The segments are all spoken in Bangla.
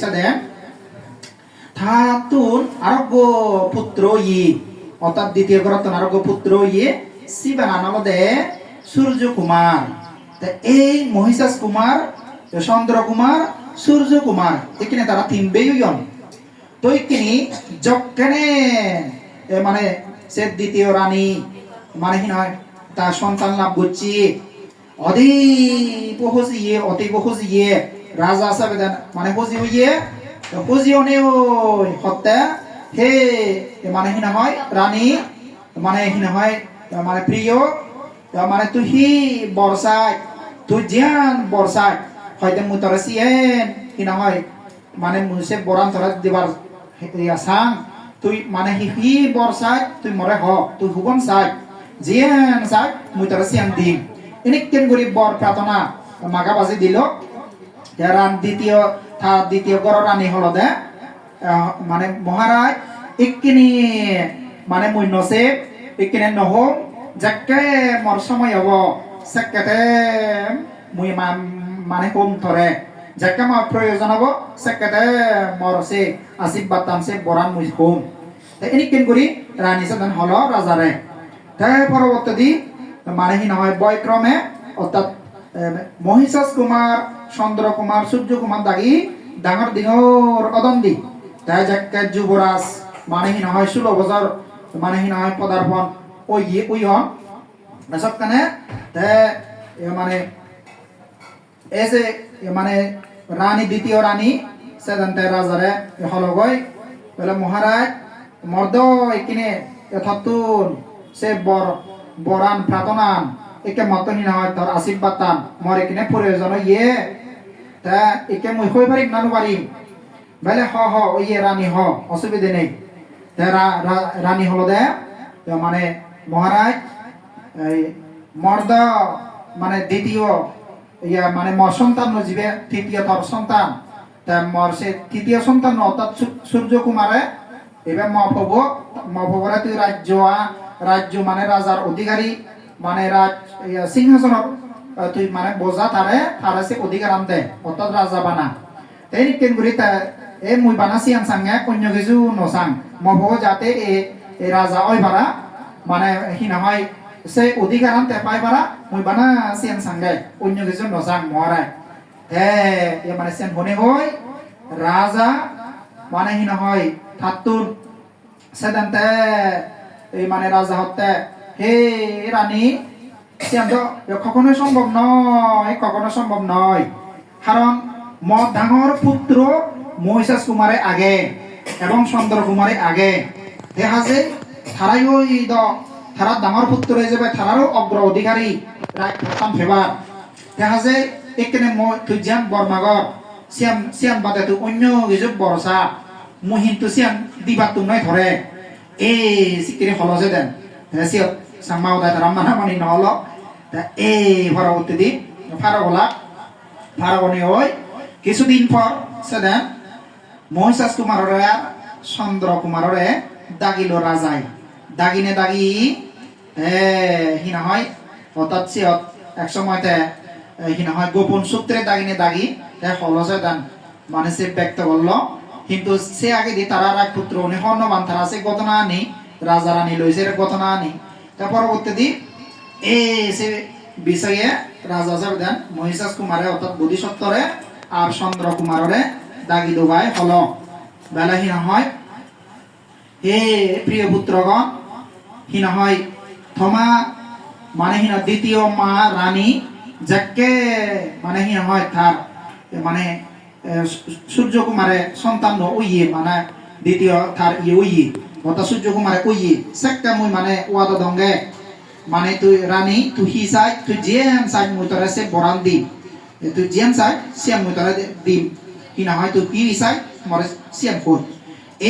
সাদেন থাতুন আরোগ্য পুত্র ই অর্থাৎ দ্বিতীয় গ্রতন আরোগ্য পুত্র ই শিবানা নমদে সূর্য কুমার তা এই মহিষাস কুমার চন্দ্র কুমার সূর্য কুমার এখানে তারা তিন বেয়ন তো এখানে এ মানে সে দ্বিতীয় রানী মানে নয়, তার সন্তান লাভ করছি। অধি পহুজিয়ে অতি পহুজিয়ে রাজা সাবেদান মানে পজি হইয়ে পজি অনেও হত্যা হে মানে হিনা হয় রানী মানে হিনা হয় মানে প্রিয় মানে তুই হি বর্ষায়, তুই জিয়ান বর্ষায়, হয়তো মুই তোরা সিয়েন, হিনা হয় মানে মুসে বরান তোরা দিবার সাং তুই মানে হি হি বর্ষায়, তুই মরে হ, তুই হুবন সাই জিয়ান সাই মুই তোরা সিয়ান দিম। এনেকেন করি বর প্রার্থনা মাগা বাজি দিল রান দ্বিতীয়, থা দ্বিতীয় গড় রানী হলো দে। মানে মহারাজ ইকিনি মানে মুই নসে ইকিনে নহম যাকে মর সময় হব সেকেতে মুই মানে হোম ধরে যাকে আমার প্রয়োজন হব সেকেতে মর সে আশীর্বাদ তাম সে বরান মুই হোম। এনেকেন করি রানী সাধন হলো রাজারে তাই পরবর্তী মানে কি নহয় বয়ক্রমে অর্থাৎ মহিষাস কুমার চন্দ্র কুমার সূর্য কুমার দাগি ডাঙর দিঙর অদন্দি তাই যাকে যুবরাজ মানে কি নহয়, ষোলো বছর মানে কি নহয় পদার্পণ ওই ওই হন। এসব কানে মানে এসে মানে রানী দ্বিতীয় রানী সেদান্তে রাজারে হলগই বলে মহারাজ মর্দ এখানে যথাতুন সে বর বরান প্রাতনান একে মতনি হয় তোর আশীর্বাদ তান মর এখানে প্রয়োজন ইয়ে তা একে মুই হই পারিম নানু পারিম বলে হ হ ইয়ে রানী হ অসুবিধে নেই। তা রানী হলো দে। মানে মহারাজ এই মর্দ মানে দ্বিতীয় ইয়া মানে মর সন্তান নজিবে তৃতীয় তর সন্তান। তা মর সে তৃতীয় সন্তান অর্থাৎ সূর্য কুমারে এবার মফব মফবরে তুই রাজ্য রাজ্য মানে রাজার অধিকারী মানে রাজ আহ, তুই মানে বোঝা তারে তারে সে অধিকার আনতে অর্থাৎ রাজা বানা। এই কেন করি তা এ মুই বানা সিয়ান সাঙ্গে অন্য কিছু নসাং মফব যাতে এ রাজা ওই বারা মানে হি নহয় সে অধিকার আনতে পাই পারা মুই বানা সিয়ান সাঙ্গে অন্য কিছু নসাং মহারাজ হে এ মানে সেন বনে হই রাজা মানে হি নহয়, থাতুন সেদান্তে এই মানে রাজা হত্যা হে রানী কখনোই সম্ভব নয়, কখনো সম্ভব নয়। কারণ মদ ডাঙর পুত্র মহিষাস কুমারে আগে এবং চন্দ্র কুমারে আগে। দেখা যে তারাই ওই দ তারা ডাঙর পুত্র হিসেবে তারারও অগ্র অধিকারী রাজ্য ফেবার। দেখা যায় এখানে তুই জিয়ান বর্মাগর সিয়াম সিয়াম বাদে তুই অন্য কিছু বরসা মহিন তু সিয়াম দিবা তুম ধরে এই সিকিরি হল দেন। সাম্মা উদয় তারা মানা মানি নহল। তা এই পরবর্তী দিন ফারগলা ফারগনি ওই কিছুদিন পর সে দেন মহিষাস কুমাররে আর চন্দ্র কুমাররে দাগিল রাজাই। দাগিনে দাগি হি নহয় অর্থাৎ সিয়ত এক সময়তে হি নহয় গোপন সূত্রে দাগিনে দাগি হলসে দান মানে সে ব্যক্ত করল। কিন্তু সে আগে দি তারা রাজ পুত্র, উনি হর্ণবান তারা সে ঘটনা আনি রাজা রানী লইছে ঘটনা আনি তা পরবর্তী দি এ সে বিষয়ে রাজা দেন মহিষাস কুমারে অর্থাৎ বোধিসত্তরে আর চন্দ্র কুমাররে দাগি দুবাই হল। বেলা হি নহয় হে প্রিয় পুত্রগণ হি নহয় থমা মানে হি না দ্বিতীয় মা রানী যাকে মানে হি নহয় তার মানে এ, সূ- সূর্য কুমারে সন্তান উইয়ে মানে দ্বিতীয় তার ইয়ে উইয়ে অর্থাৎ সূর্য কুমারে উইয়ে সেক্কা মুই মানে ওয়াদা দঙ্গে মানে তুই রানী তুই হি চাই, তুই জিয়েম চাই মুই তোরা সে বরান দিম। তুই জিয়েম চাই সিয়াম মুই তোরা দিম। কি না হয় তুই কি চাই মরে সিয়াম কর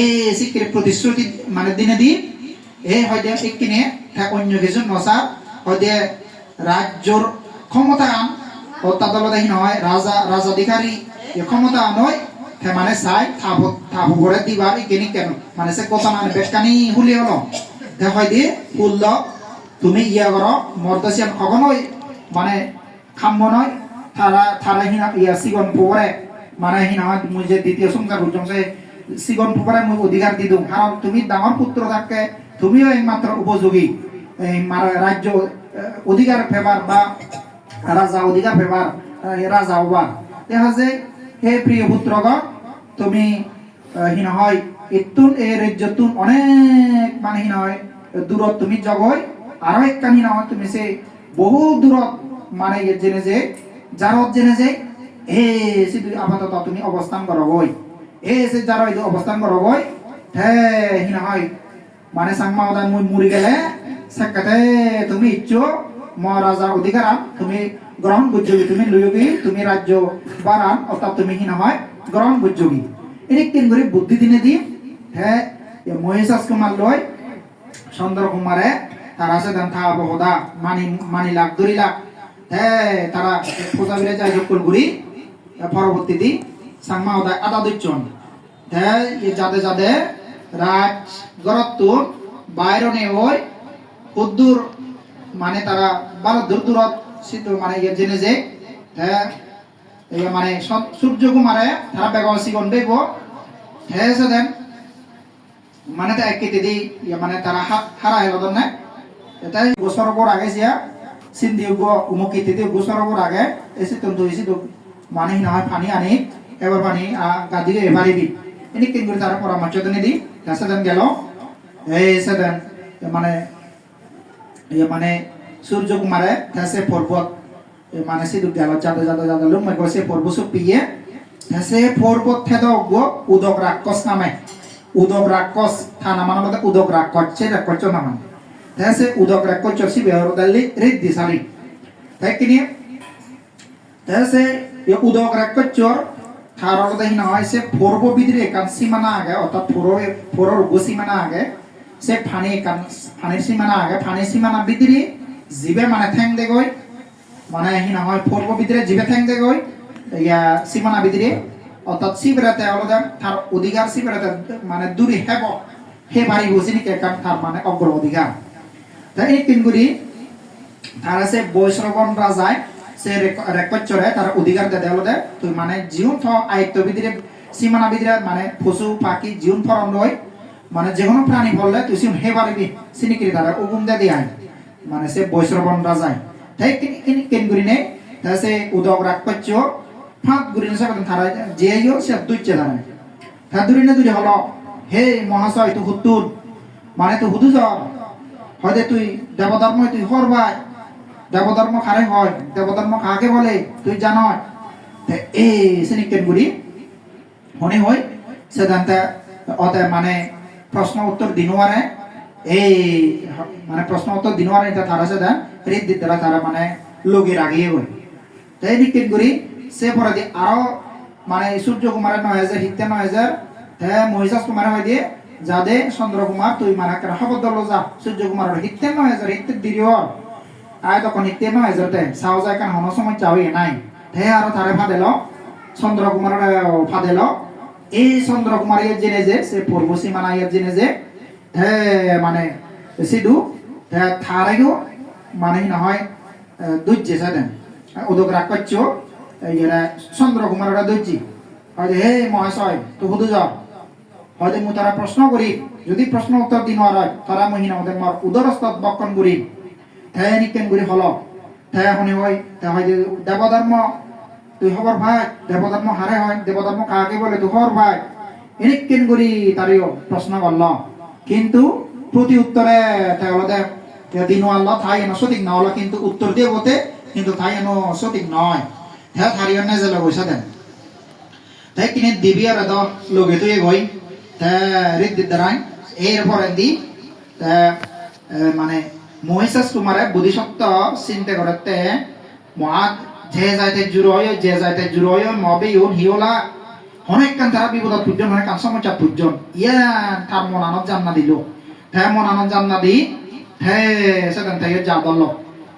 এ সিকির প্রতিশ্রুতি মানে দিনে দি এ হয়তো একদিনে থাক অন্য কিছু নসার হয়তো রাজ্যর ক্ষমতা আন। দেখি নহয় রাজা রাজাধিকারী ক্ষমতা নয় হে মানে চাই থাপ ঘরে দিবার ইকেনি কেন মানে সে কথা মানে বেকানি হুলি হলো। হয় দি, ফুল তুমি ইয়া করো মর্দসিয়ান কখনোই মানে খাম্য নয় তারা তারা হিনা ইয়া সিগন পরে মানে সি নহয় মই যে দ্বিতীয় সংসার বুঝছে সিগন পুকুরে মই অধিকার দি দিওঁ। কারণ তুমি ডাঙর পুত্র থাকে, তুমিও একমাত্র উপযোগী। এই রাজ্য অধিকার ফেবার বা রাজা অধিকার ফেবার রাজা হবা। দেখা যে হে প্রিয় পুত্রগণ তুমি আহ, সি নহয় ইতুন এই রাজ্যতুন অনেক মানে সি নহয় দূরত তুমি জগই আরও একখান সি নহয় তুমি সে বহু দূরত মানে জেনে যে যারত জেনে যে হে সিধু আপাতত তুমি অবস্থান করো বই। এ সে যারা অবস্থান করো বই হে হি নহয় মানে সাংমা মুড়ি গেলে সাক্ষাতে তুমি ইচ্ছো মহারাজার অধিকার তুমি গ্রহণ করছবি তুমি লুয়োগি, তুমি রাজ্য বারান, অর্থাৎ তুমি হি নহয় গ্রহণ করছবি এনে কেন করে বুদ্ধি দিনে দি, হে মহেশাস কুমার লয় চন্দ্র কুমারে, তারা সে দেন থা বহদা, মানি মানি লাখ দুই লাখ। হে তারা পূজা বিলে যায় যোগকুল ঘুরি পরবর্তী দি, সাংমা ওদায় আদা দুইজন হে এ যাদে যাদে, রাজ গরত্তুর, বাইরনে ওই, উদ্দুর মানে তারা বারো দূর দূরত মানে ইয়ে জেনে যে মানে সব- সূর্য কুমারে তারা বেগম সিগন বেগ হে, সে দেন মানে তা একটি দি ইয়ে মানে তারা হারা হেলো দন নাই এটা গোসর পর আগে সিয়া সিন্ধি গো উমুকি তিদি গোসর পর আগে এসে তন্তু এসে মানে না হয় পানি আনি, এবার পানি গাদিকে এবারে দি এনি কিন করে তারা পরামর্শ দেনে দি তাসে দেন গেল। এই সে দেন মানে মানে তাসে পর্বত এ মানে সিধু গেল যাতে যাতে যাতে লোক মেঘ সে পর্বত পিয়ে তাসে পর্বত থেদ গো, উদক রাক্ষস নামে। উদক রাক্ষস থানা মানে মধ্যে উদক রাক্ষস সে রাক্ষস নামান তাসে উদক রাক্ষস সি বেহর দালি রিদ্ধি সালি তাই কিনি তাসে এ উদক রাক্ষস থার মধ্যে হিনা হয় সে পূর্ব বিদ্রে কান সীমানা আগে অর্থাৎ পূর্ব পূর্ব সীমানা আগে সে ফানি ফানির সীমানা আগে ফানির সীমানা বিদ্রি জিবে মানে ঠেং দে গই মানে হিনা হয় পূর্ব বিদ্রে জিবে ঠেং দে গই ইয়া সীমানা বিদ্রি অর্থাৎ শিবরাতে আলাদা তার অধিকার শিবরাতে মানে দূরে হেব হে বাড়ি বসে নিকে কান তার মানে অগ্র অধিকার তাই এই কিনগুড়ি তারা সে বৈশ্রবণ রাজায় সে রেকচরে তার অধিকার দে দেওয়া তুই মানে জীবন থ আয়ত্ত বিধিরে সীমানা বিধিরে মানে পশু পাখি জীবন ফরম রয় মানে যে কোনো প্রাণী বললে তুই হে পারবি সিনিকিরি তারা উগুম দে দিয়ে মানে সে বৈশ্রবণ রাজায় তাই কিনি কিন গুরি নেই তাই সে উদক রাকপচ্য ফাঁক গুরি সে তারা যে ইয়ো সে দুইছে তারা তা দুরি নে দুরি হলো, হে মহাশয় তুই হুতুন মানে তুই হুদু জ্বর হয়তো তুই দেবধর্ম তুই হরবাই, দেবধর্ম খারে হয়, দেবধর্ম কাকে বলে, তুই জান এই শ্রেণীকেন গুড়ি মনে হয় সেদান্তে অতে মানে প্রশ্ন উত্তর দিনুয়ারে এই মানে প্রশ্ন উত্তর দিনুয়ারে এটা তারা সেদান রিদ দিতে তারা মানে লোকে রাগিয়ে গই তাই দিকেন গুড়ি সে পরে দি আরও মানে সূর্য কুমারের নয় হাজার হিতে নয় হাজার হ্যাঁ মহিষাস কুমারের হয় দিয়ে যাদে চন্দ্র কুমার তুই মানে কেন শপথ দল যা সূর্য কুমারের হিতে নয় হাজার হিতে দিরি হর আয় তখন হিতে নয় হাজার তে যায় কেন হন সময় চাওই নাই। হে আরও তারে ফাদেল চন্দ্র কুমারের ফাদেল এই চন্দ্র কুমার ইয়ার জেনে যে সে পূর্ব সীমানা ইয়ার জেনে যে, হে মানে সিধু থারেও মানে নহয় দুজ্জে সাদেন উদক রাক্ষচ্য ইয়ারা চন্দ্র কুমারের দুজ্জি হয়তো, হে মহাশয় তো হুদু যাও হয়তো মু তারা প্রশ্ন করি যদি প্রশ্ন উত্তর দিন হয় তারা মহিনা ওদের মর উদরস্তত বক্ষণ করি ঠাই নিকেন করি হল। ঠাই শুনি হয় তা হয় দেবধর্ম তুই হবর ভাই দেবধর্ম হারে হয় দেবধর্ম কাকে বলে তুই হর ভাই এনিকেন করি তারিও প্রশ্ন করল কিন্তু প্রতি উত্তরে তাই হলো দে দিন আল্লাহ থাই এনো সঠিক না হলো কিন্তু উত্তর দিয়ে বতে কিন্তু থাই এনো সঠিক নয় হ্যাঁ থারিও না যে লগইসা দেন? তাই কিনে দিবি আর দ লগে তুই গই রিদ দিদারাই এরপরে দি মানে মহিষাস কুমারে বুদ্ধিশক্ত চিন্তা করতে মহা যে যাইতে জুরয় যে যাইতে জুরয় মবে ইউন হিওলা অনেক কান তারা বিপদত পুজন অনেক সমস্যা পুজন ইয়া তার মনানত জান্না দিল। হে মনানত জান্না দি হে সেখান থেকে যা দল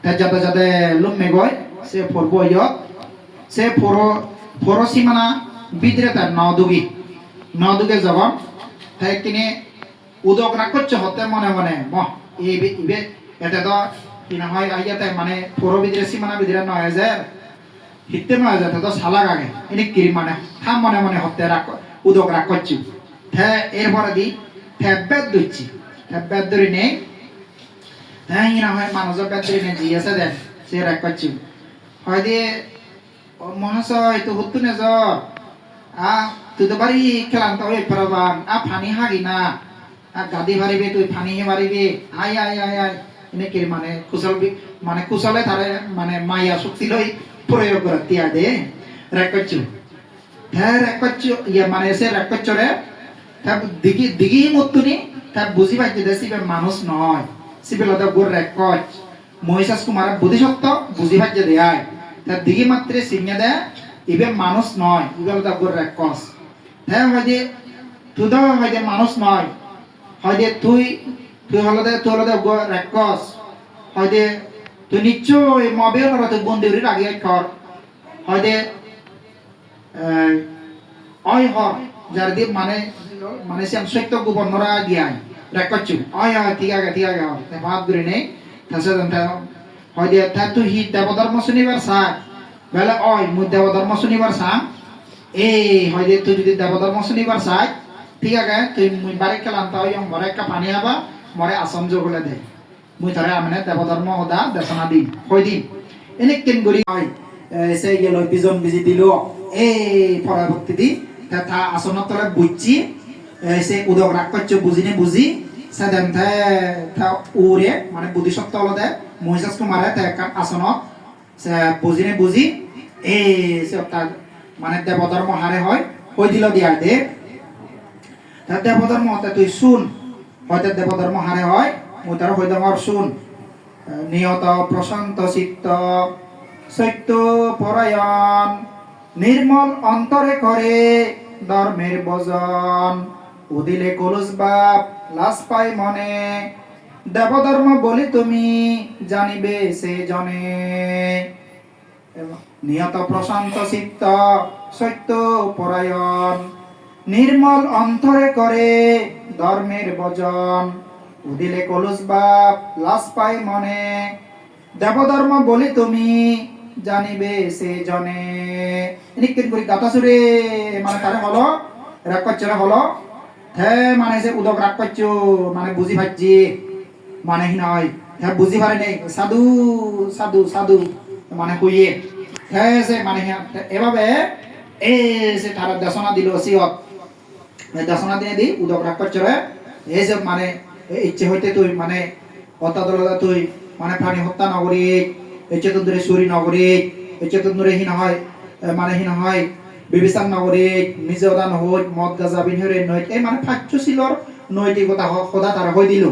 হে যাতে যাতে লুমে গয়, সে ফরব ইয়ত সে ফর ফর সীমানা বিদ্রে তার নদুগি নদুগে জগন হে কিনে উদক রাখছ হতে মনে মনে। মহ এই এটা তো কিনা হয়, আইয়াতে মানে ফর বিদ্রে সীমানা বিদ্রে নয় হাজার। যাতে তো সালাগ আগে, এনে কিরি মানে মনে হতে রাখ উদক রাখ করছি হ্যাঁ এরপরে দি হ্যাঁ বেদ দিচ্ছি হ্যাঁ বেদ ধরে নেই হ্যাঁ ইনা হয় মানুষের বেদ ধরে নেই জিজ্ঞাসা দেন সে করছি হয় দিয়ে মহাশয়, তো হতো না জ্বর আ তুই তো বাড়ি খেলাম তো ওই পরবান আ, ফানি হাগি না। আ, গাদি মারিবে তুই ফানি মারিবে আই আই আই আই। এনে কি মানে কুশল মানে কুশলে তারে মানে মাইয়া শক্তি লই দে রেকচ্ছু হ্যাঁ রেকচ্ছু ইয়ে মানে সে রেকচ্ছু রে তা দিগি দিগি মতুনি তা বুঝি পাইছে দে সিবে মানুষ নয় সিবে লদা গোর রেকচ মহিষাস কুমার বুদ্ধিসত্ত্ব বুঝি পাইছে দেয় তা দিগি মাত্রে সিংহে দে ইবে মানুষ নয় ইবে লদা গোর রেকচ হ্যাঁ হয়তো তুই তো হয়তো মানুষ নয় হয়তো তুই তুই হলদে তুই হলদে গোর রেকচ হয়তো তুই নিশ্চয় মবে নর তুই বন্দিউরি রাগি কর হয়তো অয় হ, যার দিয়ে মানে মানে সে সত্য গোপনরা গিয়াই রেকচু অয় হয় ঠিক আছে ঠিক আছে ভাব ধরে নেই তা হয়তো, তা তুই হি দেবধর্ম শুনিবার সাই বেলে অয় মুই দেবধর্ম শুনিবার সাম এই, হয়তো তুই যদি দেবধর্ম শুনিবার চাই ঠিক আছে তুই মুই বারে খেলাম তাও মরে একটা পানি হবা মরে আসন যোগলে দে। মুই ধরে মানে দেবধর্ম সদা দেশনা দিম কই দিম। এনে কেন করি হয় সে গেল বিজন বিজি দিল, এই পরবর্তী দি তা তা আসনত তলে বুঝছি সে উদক রাগ করছে বুঝিনে বুঝি সেদেন থা উরে মানে বুদ্ধিসত্ত্ব হলদে মহিষাস কুমারে তে আসনত, সে বুঝিনে বুঝি এই তার মানে দেবধর্ম হারে হয় কই দিল দিয়া দে তা দেবধর্ম তা তুই শুন, হয়তো দেবধর্ম হারে হয়। মই তার হইতে আমার শুন। নিয়ত প্রশান্ত চিত্ত, সত্য পরায়ণ, নির্মল অন্তরে করে ধর্মের বজন উদিলে কলুষ বাপ, লাশ পাই মনে। দেবধর্ম বলি তুমি, জানিবে সে জনে। নিয়ত প্রশান্ত চিত্ত, সত্য পরায়ণ, নির্মল অন্তরে করে ধর্মের বজন উদিলে কলুষ বাপ, লাশ পাই মনে। দেবধর্ম বলি তুমি, জানিবে সে জনে। নিকিন করি গাতা সুরে মানে তারে হলো, রাগ করছে হলো। হে মানে সে উদক রাগ করছ মানে বুঝি পাচ্ছি। মানে নয় হ্যাঁ বুঝি পারে নেই। সাধু সাধু সাধু মানে কইয়ে। হ্যাঁ সে মানে এভাবে এ সে তারা দেশনা দিল সিয়ত দেশনা দিয়ে দি উদক রাগ করছে যে মানে ইচ্ছে হইতে তুই মানে অত্যাদলতা তুই মানে প্রাণী হত্যা নগরী, এই চেতন ধরে চুরি নগরী, এই চেতন ধরে হীন হয় মানে হীন হয় বিবিচার নগরী নিজে ওদা নহৈ মদ গাজা বিনহরে নৈত এই মানে ফাচ্যশীলৰ নৈতিকতা সদা তারা হই দিল।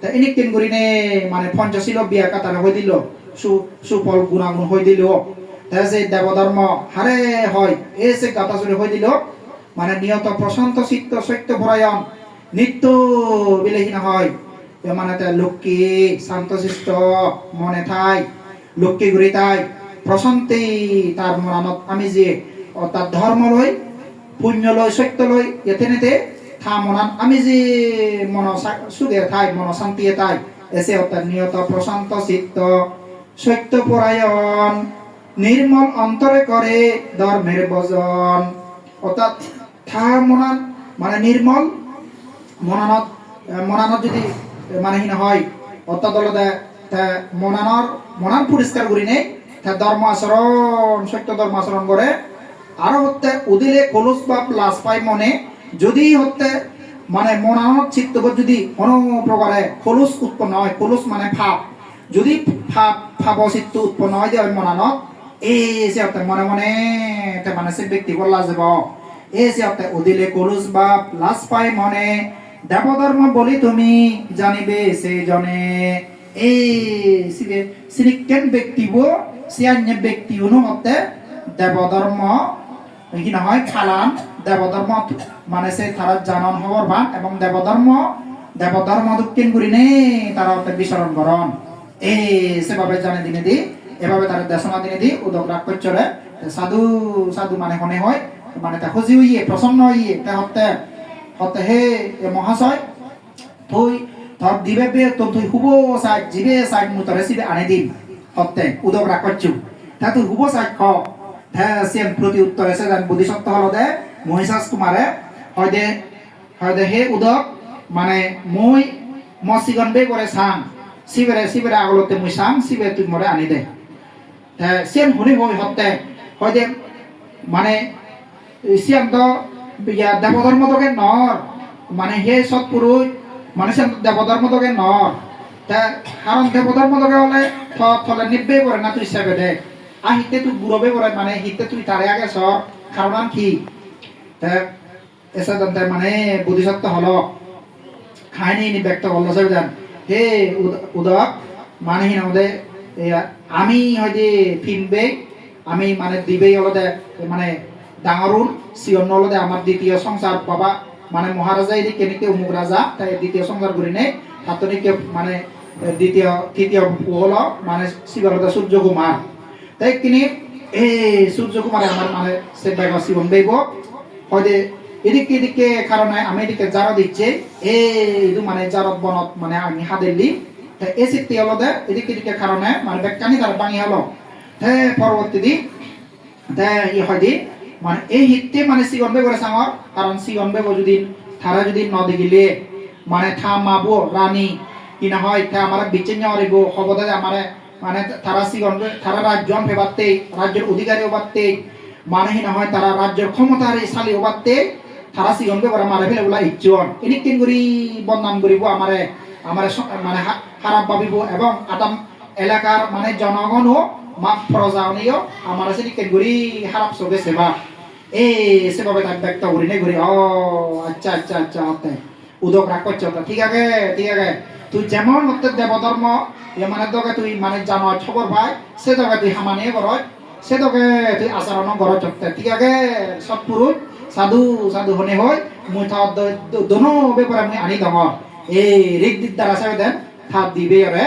তা এনে কেন করি নে মানে পঞ্চশীল বিয়া কাতারা হই দিল। সু সুফল, গুণাগুণ হই দিল। তা যে দেবধর্ম হারে হয়, এই সে গাতা চুরি হই দিল। মানে নিয়ত প্রশান্ত চিত্ত, সত্য পরায়ণ নিত্য বিলেহীন হয়। মানে তে লক্ষ্মী শান্তশিষ্ট মনে থাই লক্ষ্মী ঘুরি তাই প্রশান্তি তার মনত আমি যে অর্থাৎ ধর্ম লই, পুণ্য লই, সত্য লই, এতে নেতে থা মনান আমি যে মন সা- সুখে থাই মন শান্তি তাই এসে অর্থাৎ নিয়ত, প্রশান্ত চিত্ত সত্য পরায়ণ, নির্মল অন্তরে করে ধর্মের বজন। অর্থাৎ থা মনান মানে নির্মল মনানত মনানত যদি এ, মানে হিন হয় অত্যাদলতে তে মনানৰ মনান পৰিষ্কাৰ কৰি নেই তে ধৰ্ম আচৰণ সত্য ধৰ্ম আচৰণ কৰে আৰু হতে উদিলে কলুষ বাপ লাজ পাই মনে যদি হতে মানে মনানত চিত্তবত যদি কোনো প্ৰকাৰে কলুষ উৎপন্ন হয় কলুষ মানে ভাৱ যদি ভাৱ ভাৱ চিত্ত উৎপন্ন হয় যে মনানত এই যে হতে মনে মনে মানে সে ব্যক্তি লাজ যাব এই যে হতে উদিলে কলুষ বাপ লাজ পাই মনে দেবধর্ম বলি তুমি, জানিবে সে জনে। এই সিরিকেন ব্যক্তি অনুমতে দেবধর্ম। কি নহয় খালান। দেবধর্ম মানে সে তারা জানন হবর বান এবং দেবধর্ম দেবধর্ম দক্ষিণ করি নে, তারা বিচরণ করন। এই সেভাবে জানে দিনে দি, এভাবে তারা দেশনা দিনে দি, উদক রাগ করছরে সাধু সাধু মানে হনে হয় মানে তা খুঁজি হইয়ে, প্রসন্ন হইয়ে, তে হতে হতে হে এ মহাশয় তুই তোর দিবে বে তো তুই হুব সাইড জিবে সাইড মু তোরে সিবে আনে দিম। হতে উদক রাগ করছু তা তুই হুব সাইড খ হ্যাঁ সেম প্রতি উত্তর এসে দেন বোধিসত্ত্ব হলো দে, মহিষাস কুমারে। হয়দে হয়দে হে উদক মানে মই মসিগন বে করে সাং। শিবেরে শিবেরে আগলতে মুই সাং শিবে তুই মরে আনি দে। হ্যাঁ সেম হরি হই হতে হয়দে মানে সিয়াম তো দেবধর্ম তোকে নর। মানে হে সৎপুরুষ মানে তো দেবধর্ম তোকে নর। তা কারণ দেবধর্ম তোকে হলে থলে নিব্বে করে না তুই সেবে দে। আর হিতে তুই গুরবে করে মানে হিতে তুই তারে আগে সর। কারণ কি? এসে দন্তে মানে বুদ্ধিসত্ত্ব হলো। খায়নি নি ব্যক্ত করল, সব জান হে উদ- উদক মানে হিন আমাদের আমি হয়তো ফিনবে, আমি মানে দিবেই হলদে মানে ডাঙরুন সিয়ন হলদে আমার দ্বিতীয় সংসার। বাবা মানে মহারাজা এদিকে কেনিকে অমুক রাজা, তাই দ্বিতীয় সংসার করি নেই। হাতনিকে মানে দ্বিতীয়, তৃতীয় হলো মানে শিবরদা সূর্য কুমার তাই কিনি, এই সূর্য কুমারে আমার মানে সে ব্যাগ শিবন দেব হয়তো এদিকে এদিকে কারণে আমি এদিকে জারো দিচ্ছে। এই মানে জারত বনত মানে আমি হাদেলি এই সিদ্ধি হলো দে, এদিকে এদিকে কারণে মানে বেকানি তার বাঙি হলো। তে পরবর্তী দিন তে ই হয় দি মানে এই হিতে মানে সিগন বে করে সাঙর কারণ সিগন বে যদি তারা যদি নদী গিলে মানে থা মাবো রানী কি না হয় তা আমার বিচেন যাওয়ারিব হবদে আমার মানে তারা সিগন বে তারা রাজ্য ফেবাতে রাজ্যের অধিকারী ওবাতে মানে না হয় তারা রাজ্যের ক্ষমতার শালী ওবাতে তারা সিগন বে করে মারে ফেলে বলা ইচ্ছন এদিক কিন করি বদনাম করিব আমারে আমারে মানে খারাপ ভাবিব এবং আটাম এলাকার মানে জনগণও মা প্রজানীয় আমার আছে কেন করি খারাপ চবে সেবা। এই সেভাবে তাক ব্যক্ত করি নে করি ও আচ্ছা আচ্ছা আচ্ছা হতে উদক রাখ করছ ঠিক আছে ঠিক আছে। তুই যেমন হতে দেবধর্ম মানে তোকে তুই মানে জানো খবর ভাই, সে তোকে তুই হামানিয়ে কর সে তোকে তুই আচরণ কর চকতে ঠিক আছে সৎপুরুষ সাধু সাধু হনে হয় মুই থা দোনো ব্যাপারে মুই আনি দম। এই ঋগ দিদার আছে দেন থাপ দিবে আরে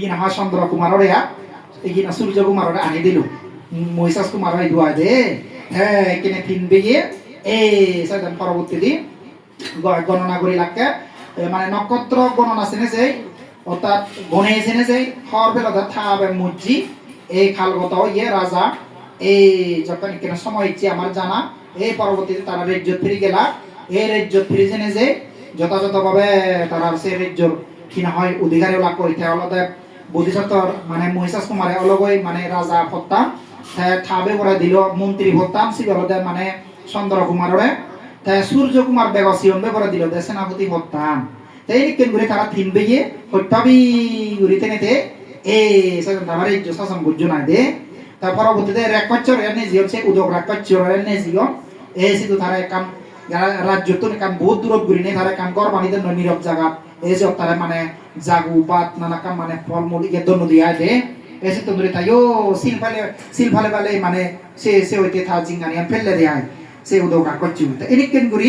ই না হয় চন্দ্র কুমারের ইয়া এই না সূর্য কুমারের আনি দিলু। মহিষাস কুমারের দুয়া দে। হ্যাঁ কিনে তিন বেগে এই সেদিন পরবর্তী দিন গ- গণনা করি লাগে মানে নক্ষত্র গণনা চেনে যে অর্থাৎ গণে চেনে যে খর বেলা থাবে মুজি, এই খালগত ইয়ে রাজা, এই যখন কিনা সময় ইচ্ছে আমার জানা, এই পরবর্তীতে তারা রাজ্য ফিরে গেলা। এই রাজ্য ফিরে জেনে যে যথাযথভাবে তারা সেই রাজ্যর কিনা হয় অধিকারী লাভ করিতে। অলতে বোধিসত্ত্বর মানে মহিষাস কুমারে অলগই মানে রাজা হত্যা থাবে করে দিল মন্ত্রী হত্যাম শিবলতে মানে চন্দ্র কুমাররে সূর্য কুমার বেগ সিয়ন বে করে দিল দে সেনাপতি হত্যাম তাই কেন করে তারা তিন বেগে হত্যাবি গুরি তেনেতে এ সেজন তামারে শাসন বুঝ না দে। তার পরবর্তীতে রেকচ্চর এনে জিয়ন সে উদক রেকচ্চর এনে জিয়ন এই সিধু তারা কাম রাজ্য তো কাম বহুত দূরত ঘুরি নেই তারা কাম কর পানিতে নীরব জায়গা এই যে তারা মানে জাগু পাত নানা কাম মানে ফলমূল ইয়ে দন্য দিয়া দে। এসে তো ধরে তাইও সিল ফালে সিল ফালে ফালে মানে সে সে হইতে থা জিঙ্গানি ফেললে দেয় সে উদক রাকচ্চু এদিক কেন করি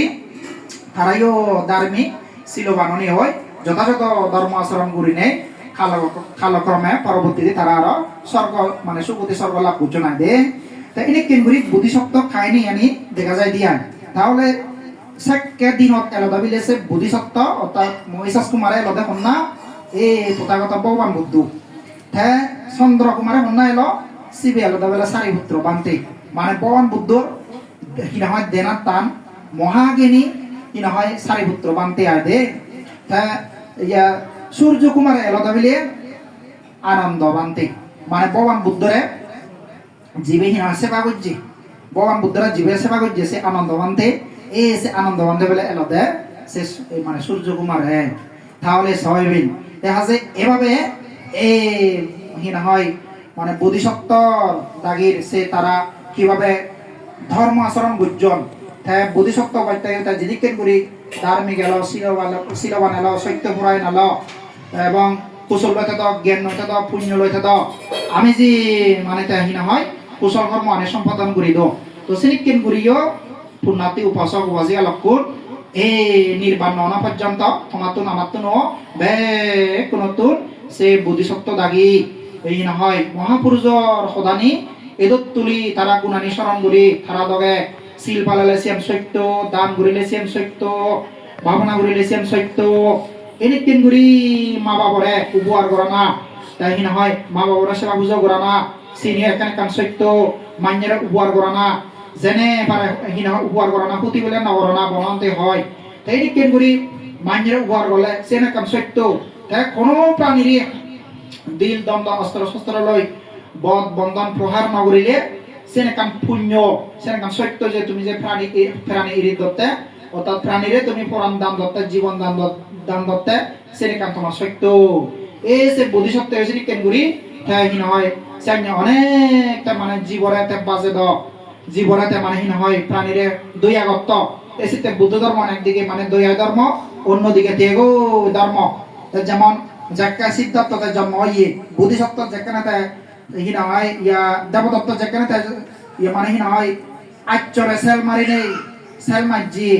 তারাইও ধার্মিক ছিল বাননি হয় যথাযথ ধর্ম আচরণ করি নেই খাল খালক্রমে পরবর্তীতে তারা আরও স্বর্গ মানে সুগতি স্বর্গ লাভ করছ না দে তা এনে কেনগুড়ি বুদ্ধিশক্ত খায়নি আনি দেখা যায় দিয়া তাহলে সেকে দিনত এলদা বিলেছে বুদ্ধিশক্ত অর্থাৎ মহিষাস কুমারে এলদে কন্যা এই তথাগত ভগবান বুদ্ধ তে চন্দ্র কুমারে কন্যা এলো শিবে এলদা বেলা চারি পুত্র বান্তে। মানে ভগবান বুদ্ধর কি না হয় দেনার টান মহাজ্ঞানী কি না হয় চারি পুত্র বান্তে আর দে তা ইয়া সূর্য কুমারে এলদা বিলে আনন্দ বান্তে। মানে ভগবান বুদ্ধরে জীবে হিনা সেবা করছে ভগবান বুদ্ধরা জীবে সেবা করছে সে আনন্দ বান্তে, এ সে আনন্দ বান্ধে বলে এলদে সে সু- মানে সূর্য কুমার হে তাহলে সহবিন দেখা যায় এভাবে এ হিনা হয়। মানে বোধিসত্ত্ব দাগির সে তারা কীভাবে ধর্ম আচরণ গুজ্জন তাই বোধিসত্ত্ব বার্তায় তাই যেদিকে করি ধার্মিক এলো শিলবান শিলবান এলো, সত্য পুরায়ণ এলো, এবং কুশল লইতে দাও জ্ঞান লইতে দাও পুণ্য লইতে দাও আমি যে মানে তাই হিনা হয় কুশল কর্ম আনে সম্পাদন করি দো তো সিনিকেন করিও পুণ্যাতি উপাসক উপাসিকা লক্ষণ এই নির্বাণ পর্যন্ত তোমাতুন আমাতুন ও বে, কোনতুন সে বোধিসত্ত্ব দাগি এই নহয় মহাপুৰুষৰ সদানি এদত তুলি তারা গুণানি স্মরণ করি তারা দগে শিল পালালে শ্যাম সত্য দান ঘুরিলে শ্যাম সত্য ভাবনা ঘুরিলে শ্যাম সত্য। এনে কেন ঘুরি মা বাবরে উপহার করা না। তাই নহয় মা বাবরে সেবা পূজা করা না। সিনিয়র এখানে কান সত্য মান্যের উপহার করা না। যেনে পারে হিনা উপহার করা না, পুঁতি বলে নগরনা বনন্তে হয়। তাই কেন করি মান্যের উপহার করলে সেনে কান সত্য। তাই কোনো প্রাণীরই দিল দ্বন্দ্ব অস্ত্র, শস্ত্র লই বদ বন্ধন, প্রহার নগরিলে সেনে কান পুণ্য সেনে কান সত্য যে তুমি যে প্রাণী প্রাণী এরি দত্তে অর্থাৎ প্রাণীরে তুমি পরাণ দান দত্তে জীবন দান দান দত্তে সেনে কান তোমার সত্য। এই যে বোধিসত্ত্ব হয়েছে কেন করি তাই হিন হয়। সেনে অনেকটা মানে জীবরাতে বাজে দ জীবরাতে মানে হিন হয়, প্রাণীরে দয়া গত্ত এসিতে বুদ্ধ ধর্ম একদিকে মানে দয়া ধর্ম অন্যদিকে তেগো ধর্ম। যেমন যাক্কা সিদ্ধার্থতে জন্ম ইয়ে বোধিসত্ত্ব যেখানে তাই হয়, ইয়া দেবদত্ত যেখানে ইয়ে মানে হয়, আচ্চরে সেল মারি নেই সেল মারজি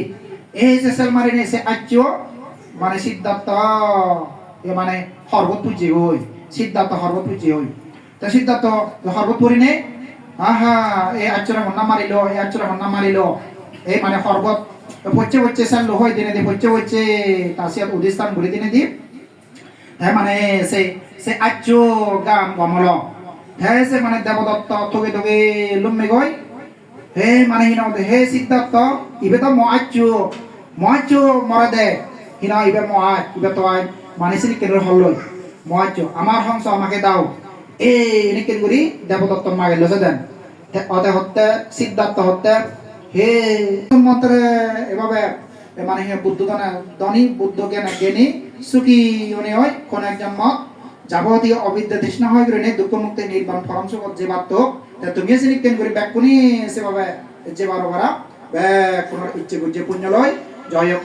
এই যে সেল মারি নেই, সে আচ্চ মানে সিদ্ধার্থ ইয়ে মানে সর্বত পুজি হই সিদ্ধার্থ সর্বত পুজি হই তা সিদ্ধার্থ সর্বত পরি নেই? আহা এই আচ্চরে হন্না মারিল এই আচ্চরে হন্না মারিল। এই মানে সর্বত পচ্ছে পচ্ছে সেল হয় দিনে দি পচ্ছে পচ্ছে তাসিয়াত উদিস্তান ঘুরি দিনে দি হ্যাঁ মানে সে সে আচ্য গাম গমল হ্যাঁ সে মানে দেবদত্ত থগে থগে লুম্মে গই হে মানে হিনা হে সিদ্ধার্থ, ইবে তো মহাচ্য মহাচ্য মরে দে। হিনা ইবে মহাজ ইবে তো আই মানে সিনি কেন হল মহাচ্য আমার হংস আমাকে দাও। এ, এনে কেন করি দেবদত্ত মাগে লসে দেন। অতে হতে, সিদ্ধার্থ হতে, হে মন্ত্রে এভাবে মানে হে বুদ্ধ ধনী বুদ্ধ জ্ঞানে সুখী উনি হয়, কোন একজন মত, যাবতীয় অবিদ্যা তৃষ্ণা হয়, করে দুঃখ মুক্তি নির্বাণ ফরম সুখত যে বাত তা তুমি এসে কেন করি ব্যাক কোনি সেভাবে যে বারো বারা, ব্যাক কোন ইচ্ছে বুঝে পুণ্য লয়। জয় হোক,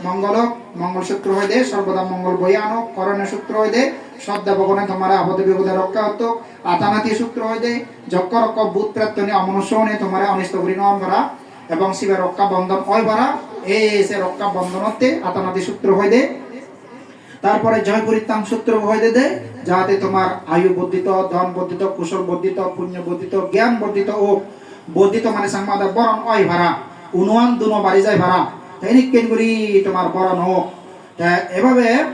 মঙ্গল সূত্র হয়ে দে, সর্বদা মঙ্গল বই আনো করণের সূত্র হয়ে দে শ্রদ্ধা ভগবানে তোমার আপদ বিপদে রক্ষা হতো আতানাতি সূত্র হয়ে দে, যক্ষ রক্ষ বুধ প্রার্থনী অমনুষ্য তোমার অনিষ্ট করি ভরা এবং শিবের রক্ষা বন্ধন হয় ভরা এই সে রক্ষা বন্ধনতে আতানাতি সূত্র হয়ে দে। তারপরে জয় পরিত্রাণ সূত্র হয়ে দে যাতে তোমার আয়ু বর্ধিত, ধন বর্ধিত, কুশল বর্ধিত, পুণ্য বর্ধিত, জ্ঞান বর্ধিত ও বর্ধিত মানে সাংবাদ বরণ অয় ভাড়া উনুয়ান দুনো বাড়ি যায় ভাড়া তাই কেন করি তোমার বরণ হোক? এভাবে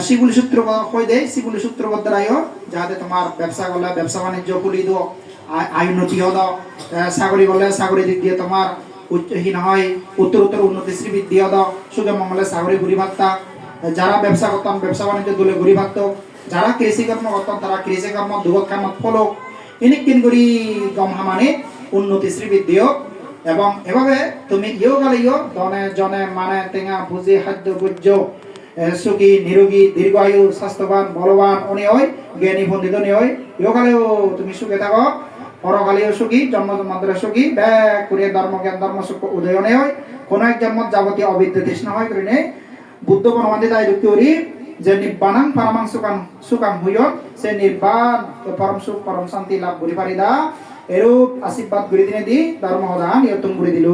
শিবুলি সূত্র হয়ে দেয় শিবুলি সূত্র দ্বারাইও যাতে তোমার ব্যবসা করলে, ব্যবসা বাণিজ্য খুলি দো আয়- উন্নতি হদ চাকরি করলে চাকরি দিক দিয়ে তোমার উচ্চহীন হয় উত্তর উত্তর উন্নতি শ্রীবৃদ্ধি হদ সুখে মঙ্গলে চাকরি ঘুরি ভাত্তা যারা ব্যবসা করতাম ব্যবসা বাণিজ্য দলে ঘুরি ভাবত যারা কৃষি কর্ম করতাম তারা কৃষি কর্ম দুগত কামত ফলো এনে কিন করি গম হামানে উন্নতি শ্রীবৃদ্ধি হোক এবং এভাবে তুমি ইয়েও গেলে ইয়েও দনে জনে মানে টেঙা ভুজি খাদ্য এ, সুখী নিরোগী দীর্ঘায়ু স্বাস্থ্যবান বলবান উনি হয় জ্ঞানী পণ্ডিত নি হয় ইয়েও গেলেও তুমি সুখে থাকো। পরকালীয় সুখী জন্ম জন্মান্তরের সুখী, ব্যাগ করে ধর্ম, জ্ঞান, ধর্ম, সুখ উদয়নে হয়। কোনো এক জন্মত যাবতীয় অবিদ্যা তৃষ্ণা হয়, করে নেই। বুদ্ধ বনমাদি দায় করি যে নিব্বানাং পরমাং সুখাং সুখাং হইয়ত সে নির্বাণ পরম সুখ, পরম শান্তি লাভ করি পারি দা এরূপ আশীর্বাদ করে দিনে দি, ধর্ম হদান ইয়তুম করে দিল।